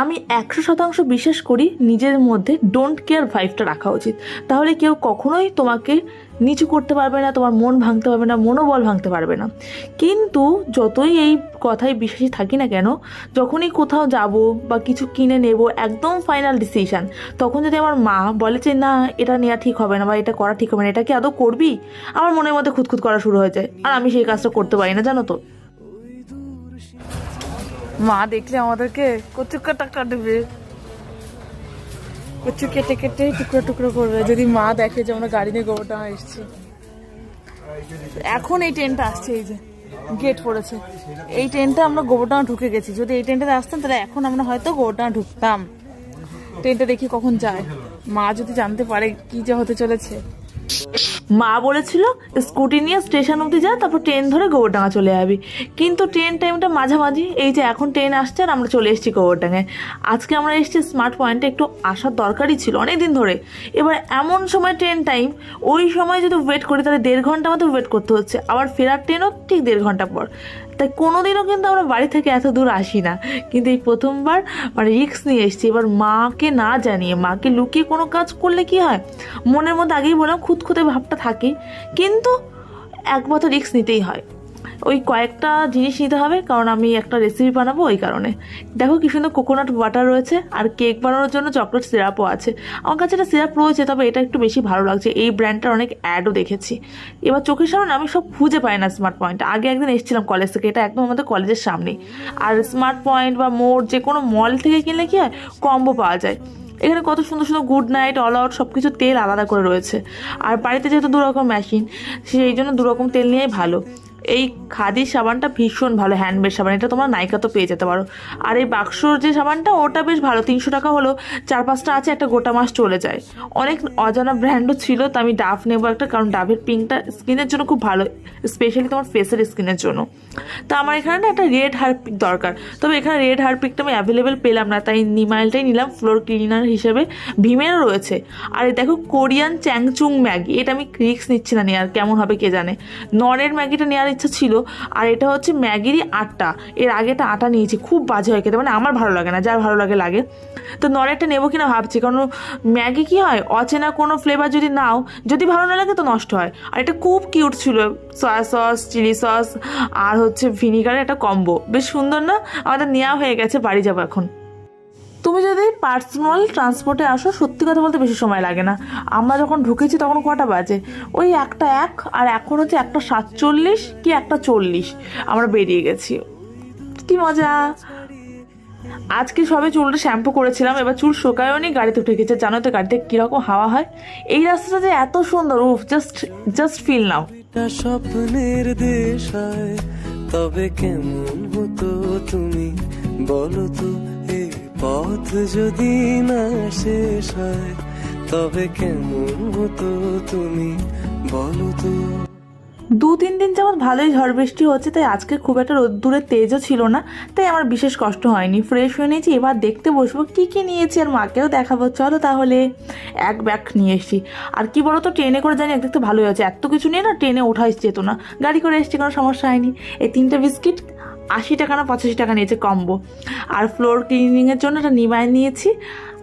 আমি একশো শতাংশ বিশ্বাস করি নিজের মধ্যে ডোন্ট কেয়ার ভাইভটা রাখা উচিত। তাহলে কেউ কখনোই তোমাকে নিচু করতে পারবে না, তোমার মন ভাঙতে পারবে না, মনোবল ভাঙতে পারবে না। কিন্তু যতই এই কথায় বিশ্বাসী থাকি না কেন, যখনই কোথাও যাব বা কিছু কিনে নেব, একদম ফাইনাল ডিসিশান তখন যদি আমার মা বলে যে, না, এটা নেওয়া ঠিক হবে না বা এটা করা ঠিক হবে না, এটা কি আদৌ করবি? আমার মনের মধ্যে খুঁতখুত করা শুরু হয়ে যায়। আর আমি সেই কাজটা করতে পারি না, জানো তো? মা দেখলে আমাদেরকে কচু কাটা কাটবে কচু কেটে কেটে টুকরো টুকরো করবে। যদি মা দেখে যে আমরা গাড়ি নিয়ে গোবরডাঙ্গা এসেছি। এখন এই ট্রেনটা আসছে, এই যে গেট পড়েছে। এই ট্রেনটা আমরা গোবরডাঙ্গা ঢুকে গেছি। যদি এই ট্রেনটাতে আসতাম তাহলে এখন আমরা হয়তো গোবরডাঙ্গা ঢুকতাম। ট্রেনটা দেখি কখন যায়। মা যদি জানতে পারে কি যে হতে চলেছে। মা বলেছিল, স্কুটি নিয়ে স্টেশন অবধি যা, তারপর ট্রেন ধরে গোবরডাঙ্গা চলে যাবি। কিন্তু ট্রেন টাইমটা মাঝামাঝি, এই যে এখন ট্রেন আসছে আর আমরা চলে এসেছি গোবরডাঙ্গায়। আজকে আমরা এসেছি স্মার্ট পয়েন্টে, একটু আসার দরকারই ছিল অনেক দিন ধরে। এবার এমন সময় ট্রেন টাইম, ওই সময় যদি ওয়েট করি, তাহলে দেড় ঘণ্টা মতো ওয়েট করতে হচ্ছে। আবার ফেরার ট্রেনও ঠিক দেড় ঘণ্টা পর। তাই কোনোদিনও কিন্তু আমরা বাড়ি থেকে এত দূর আসি না। কিন্তু এই প্রথমবার মানে রিক্স নিয়ে এসছি। এবার মাকে না জানিয়ে, মাকে লুকিয়ে কোনো কাজ করলে কি হয়? মনের মধ্যে আগেই বললাম, খুঁতখুঁতে ভাবটা থাকে। কিন্তু একমাত্র রিক্স নিতেই হয়। ওই কয়েকটা জিনিস নিতে হবে, কারণ আমি একটা রেসিপি বানাবো ওই কারণে। দেখো কি সুন্দর কোকোনাট বাটার রয়েছে, আর কেক বানানোর জন্য চকলেট সিরাপও আছে। আমার কাছে একটা সিরাপ রয়েছে, তবে এটা একটু বেশি ভালো লাগছে। এই ব্র্যান্ডটার অনেক অ্যাডও দেখেছি। এবার চোখের সামনে আমি সব খুঁজে পাই না স্মার্ট পয়েন্ট আগে একদিন এসেছিলাম কলেজ থেকে, এটা একদম আমাদের কলেজের সামনেই আর স্মার্ট পয়েন্ট বা মোড়, যে কোনো মল থেকে কিনলে কি হয় কম্বো পাওয়া যায়। এখানে কত সুন্দর সুন্দর গুড নাইট অল আউট সব কিছু তেল আলাদা করে রয়েছে। আর বাড়িতে যেহেতু দু রকম মেশিন সেই জন্য দু রকম তেল নিয়েই ভালো। এই খাদির সাবানটা ভীষণ ভালো হ্যান্ডমেড সাবান। এটা তোমরা নাইকা তো পেয়ে যেতে পারো। আর এই বাক্সর যে সাবানটা, ওটা বেশ ভালো, তিনশো টাকা হলো চার পাঁচটা আছে, একটা গোটা মাস চলে যায়। অনেক অজানা ব্র্যান্ডও ছিল, তো আমি ডাভ নেব একটা, কারণ ডাভের পিঙ্কটা স্কিনের জন্য খুব ভালো স্পেশালি তোমার ফেসের স্কিনের জন্য। তো আমার এখানে না একটা রেড হারপিক দরকার। তবে এখানে রেড হারপিকটা আমি অ্যাভেলেবেল পেলাম না, তাই নিমাইলটাই নিলাম ফ্লোর ক্লিনার হিসেবে। ভীমেরও রয়েছে। আর দেখো কোরিয়ান চ্যাংচুং ম্যাগি, এটা আমি রিক্স নিচ্ছি না নেওয়ার কেমন হবে কে জানে? নরের ম্যাগিটা নেওয়ার ইচ্ছা ছিল। আর এটা হচ্ছে ম্যাগিরই আটটা। এর আগে একটা আটা নিয়েছি, খুব বাজে হয় খেতে মানে আমার ভালো লাগে না, যার ভালো লাগে লাগে। তো নরেরটা নেব কিনা ভাবছি, কারণ ম্যাগি কি হয়, অচেনা কোনো ফ্লেভার যদি নাও, যদি ভালো না লাগে তো নষ্ট হয়। আর এটা খুব কিউট ছিল সয়া সস চিলি সস আর হচ্ছে ভিনিগারের একটা কম্বো বেশ সুন্দর না? আমাদের নেওয়া হয়ে গেছে, বাড়ি যাব এখন। তুমি যদি পার্সোনাল ট্রান্সপোর্টে আসো, সত্যি কথা বলতে বেশি সময় লাগে না। আমরা যখন ঢুকেছি তখন কটা বাজে? ওই একটা এক আর এখন হচ্ছে একটা সাতচল্লিশ কি একটা চল্লিশ। আমরা বেরিয়ে গেছি। কি মজা। আজকে সবে চুলটা শ্যাম্পু করেছিলাম, এবার চুল শোকায়ও নি গাড়িতে উঠে গেছে। জানো তো গাড়িতে কীরকম হাওয়া হয়? এই রাস্তাটা যে এত সুন্দর, উফ জাস্ট জাস্ট ফিল নাও স্বপ্নের দেশ হয় তবে কেমন হতো তুমি? বলো তো এই পথ যদি না শেষ হয়, তবে কেমন হতো তুমি বলো তো? দু তিন দিন যেমন ভালোই ঝড় বৃষ্টি হচ্ছে, তাই আজকে খুব একটা রোদ্দুরের তেজও ছিল না, তাই আমার বিশেষ কষ্ট হয়নি। ফ্রেশ হয়ে নিয়েছি, এবার দেখতে বসবো কি কি নিয়েছি আর মাকেও দেখাবো। চলো তাহলে, এক ব্যাগ নিয়ে এসছি। আর কি বলো তো ট্রেনে করে জানি একদিক ভালোই হয়েছে এত কিছু নিয়ে না ট্রেনে ওঠা যেত না, গাড়ি করে এসছি, কোনো সমস্যা হয়নি। এই তিনটে বিস্কিট আশি টাকা না পঁচাশি টাকা নিয়েছে কম্বো। আর ফ্লোর ক্লিনিংয়ের জন্য একটা নিমায় নিয়েছি।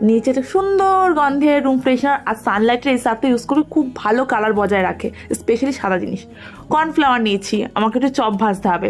নিয়েছে একটা সুন্দর গন্ধের রুম ফ্রেশনার আর সানলাইটের এই সারটা ইউজ করে, খুব ভালো কালার বজায় রাখে স্পেশালি সাদা জিনিস। কর্নফ্লাওয়ার নিয়েছি। আমাকে একটু চপ ভাজতে হবে।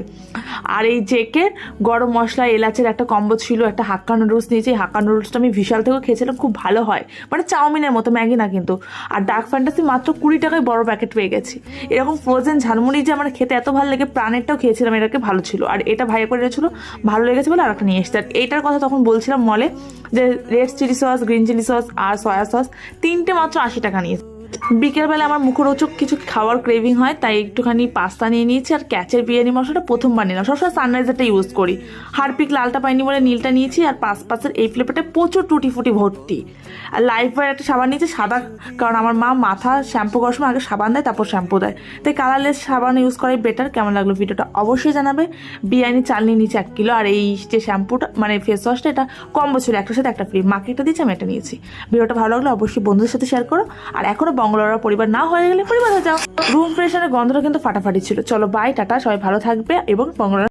আর এই জেকের গরম মশলা, এলাচের একটা কম্বো ছিল, একটা হাক্কা নুডলস নিয়েছি। হাক্কা নুডলসটা আমি বিশাল থেকেও খেয়েছিলাম, খুব ভালো হয়। মানে চাউমিনের মতো, ম্যাগি না কিন্তু। আর ডার্ক ফ্যান্টাসি মাত্র কুড়ি টাকায় বড় প্যাকেট পেয়ে গেছি। এরকম ফ্রোজেন ঝালমুড়ি যে আমার খেতে এত ভালো লেগে, প্রাণেরটাও খেয়েছিলাম, এটাকে ভালো ছিল। আর এটা ভাইয়া করে ছিল ভালো লেগেছে বলে আর একটা নিয়ে এসছে। আর এইটার কথা তখন বলছিলাম মলে যে red chili sauce green chili sauce আর সয়া সস তিনটে মাত্র আশি টাকা নিয়েছে। বিকেলবেলা আমার মুখরোচক কিছু খাওয়ার ক্রেভিং হয়, তাই একটুখানি পাস্তা নিয়ে নিয়েছি আর ক্যাচের বিরিয়ানি মশলাটা প্রথমবার নিলাম। সবসময় সানরাইজারটা ইউজ করি। হারপিক লালটা পাইনি বলে নীলটা নিয়েছি আর পাশ পাশের এই ফ্লেভারটা প্রচুর টুটি ফুটি ভর্তি। আর লাইফ বয়ের একটা সাবান নিয়েছি, সাদা, কারণ আমার মা মাথা শ্যাম্পু করার সময় আগে সাবান দেয়, তারপর শ্যাম্পু দেয়। তাই কালারলেস সাবান ইউজ করাই বেটার কেমন লাগল ভিডিওটা অবশ্যই জানাবে। বিরিয়ানি চাল নিয়ে নিয়েছি এক কিলো, আর এই যে শ্যাম্পুটা মানে ফেস ওয়াশটা এটা কম ছিল, একটার সাথে একটা ফ্রি মাকে একটা দিয়েছি, আমি এটা নিয়েছি। ভিডিওটা ভালো লাগলে অবশ্যই বন্ধুদের সাথে শেয়ার করো। আর এখনও বঙ্গলোরা পরিবার না হয়ে গেলে পরিবার হয়ে যাও। রুম ফ্রেশনের গন্ধটা কিন্তু ফাটাফাটি ছিল। চলো বাই টাটা, সবাই ভালো থাকবে এবং বঙ্গলোরা